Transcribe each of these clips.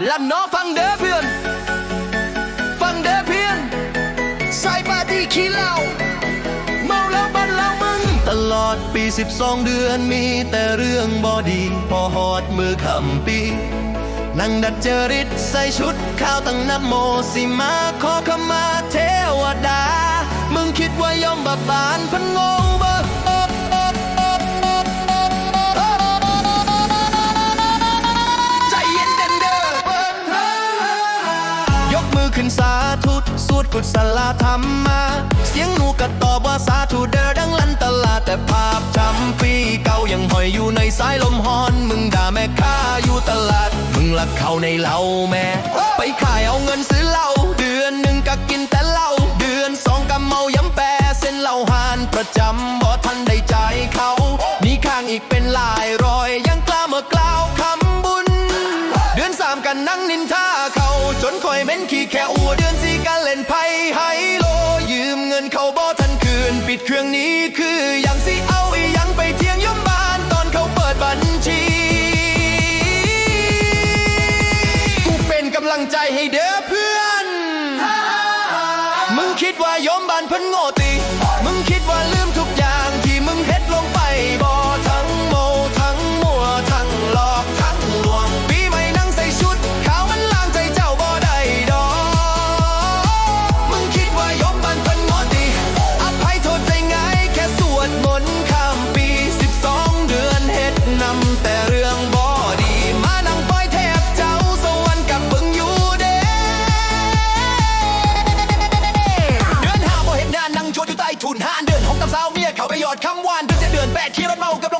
Làm nó phăng đế phiền Phăng đế phiền Sai ba đi khí lao เมาแล้วบันเรามึง ตลอดปี 12 เดือนมีแต่เรื่องบอดี พอหอดมือคำปีนั่งดัดเจริตใส่ชุดข้าวตั้งนับโมสิมาขอขมาเทวดา มึงคิดว่ายอมบาบบานพันงง กุศลธรรมมา เสียงหนูกระตอบว่าสาธุเดอดังลันตลาดแต่ภาพจำปีเก่ายังหอยอยู่ในสายลมฮอนมึงด่าแม่ค้าอยู่ตลาด มึงลักเขาในเหล้าแม่ ไปขายเอาเงินซื้อเหล้าเดือนหนึ่งก็กินแต่เหล้าเดือนสองก็เมาย้ำแปรเส้นเหล้าหานประจำบ่ทันได้ใจเขานี่ข้างอีกเป็นลายรอยยังกล้าเมื่อกล่าวคำบุญ เดือนสามกันนั่งนินทาเขาจนคอยเม้นขี้แค่อวด รื่องนี้ ชียร์รถเมากับลง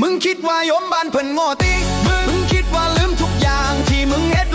มึงคิดว่ายมบ้านเพิ่นโง่ติมึงคิดว่าลืมทุกอย่างที่มึงเฮ็ด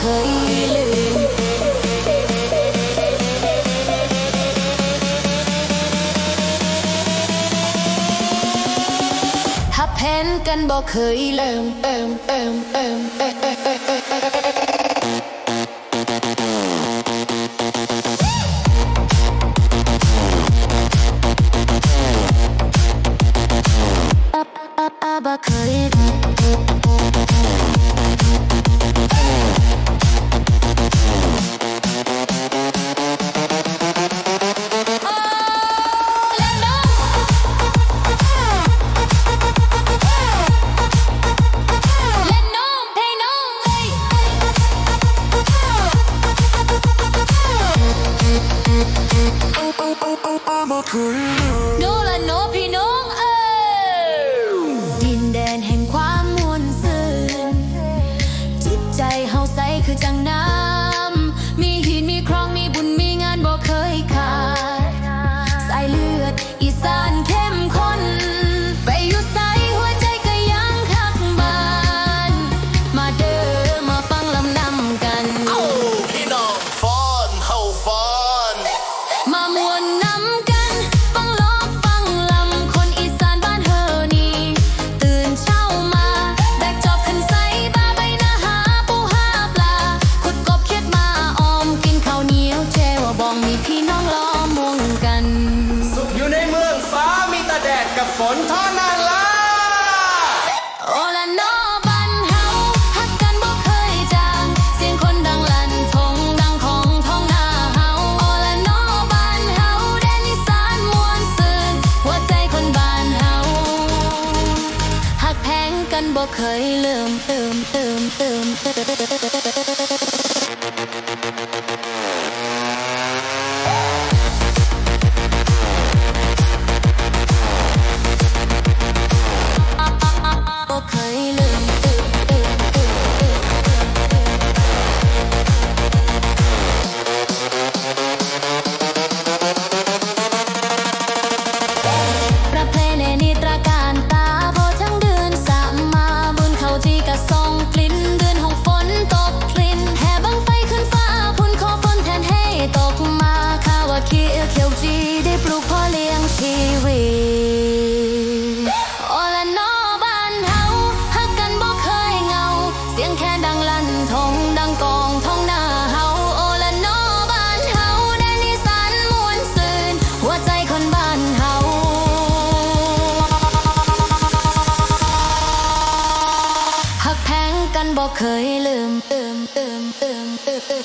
可以ลืมฮับแพนกันบอกเคยเลิมเอิมเอิมเอิมเอิมเอิม คือจังนา บ่เคย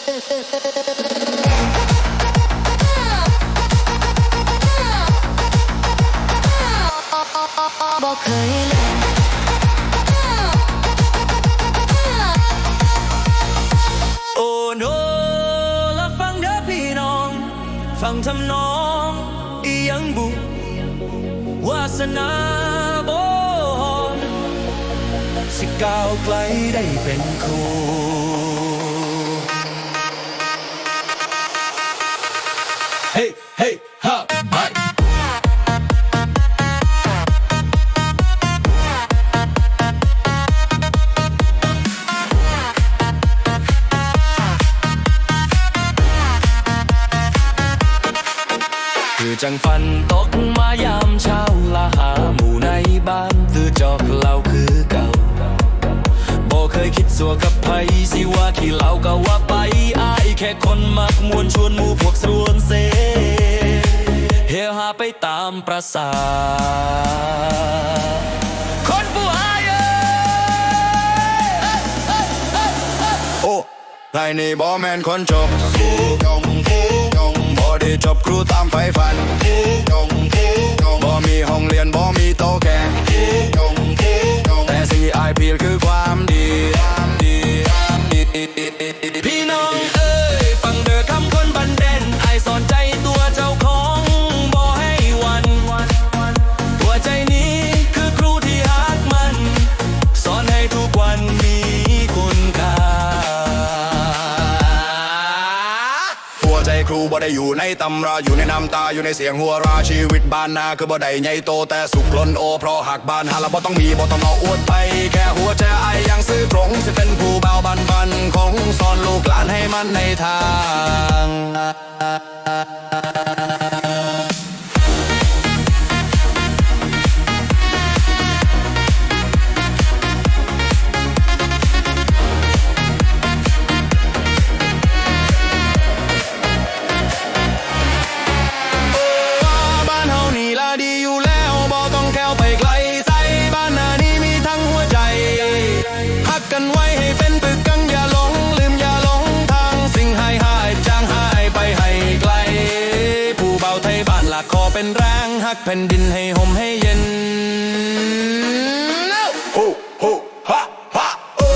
บ่เคยลืมโอ้โนละฟังเด้อพี่น้อง ฟังทำนองอียังบุวาสนาบอนสิก้าวไกลได้เป็นคู่ จังฟันตกมายามเช้าละหาหมู่ในบ้านตือจอกเหล่าคือเก่าบ่เคยคิดสัวกับไผสิว่าขี้เหล่าก็ว่าไปอายแค่คนมักมวนชวนหมู่พวกสวนเสเฮฮาไปตามประสาคนผู้อายเอ้ยโอ้นายนี่บ่แมนคนจบกูง ที่จบครูตามไฟฝันบ่มีห้องเรียนบ่มีโต๊ะแข่งกูจงแต่สิ่งที่อายพีลคือ ครูบ่ได้อยู่ในตำราอยู่ในน้ำตาอยู่ในเสียงหัวราชีวิตบ้านนาคือบ่ได้ใหญ่โตแต่สุขล้นโอเพราะหักบ้านหาละบ่ต้องมีบ่ต้องเอาอวดไปแค่หัวใจไอยยังซื้อตรงสิเป็นผู้เบาบันบันของสอนลูกหลานให้มันในทางาไทยบ้านหลักขอเป็นแรงฮักแผ่นดินให้ห่มให้เย็นโอ้โอ้ฮะฮะโอ้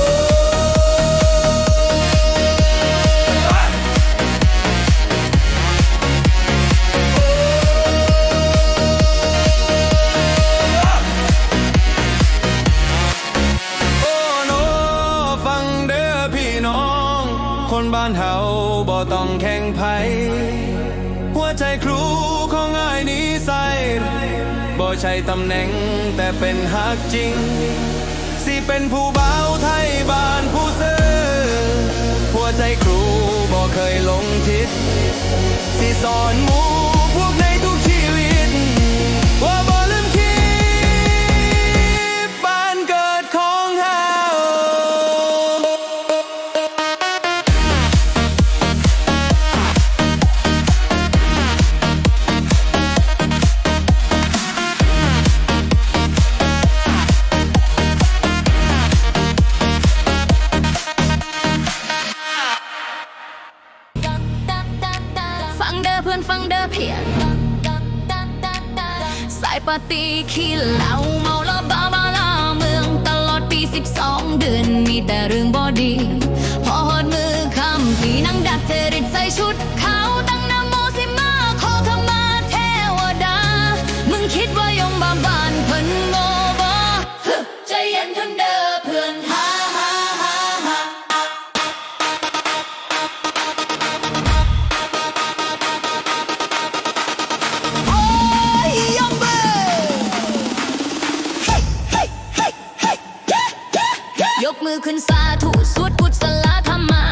โอ้โนฟังเด้อพี่น้อง คนบ้านเฮาบ่ต้องแข่งไผหัวใจครู บ่ใช่ตำแหน่งแต่เป็นฮักจริง สิเป็นผู้เบาไทยบ้านผู้ซื่อหัวใจครูบ่เคยลงทิศสิสอนมู กมือขึ้นสาธุสวดกุศลธรรมา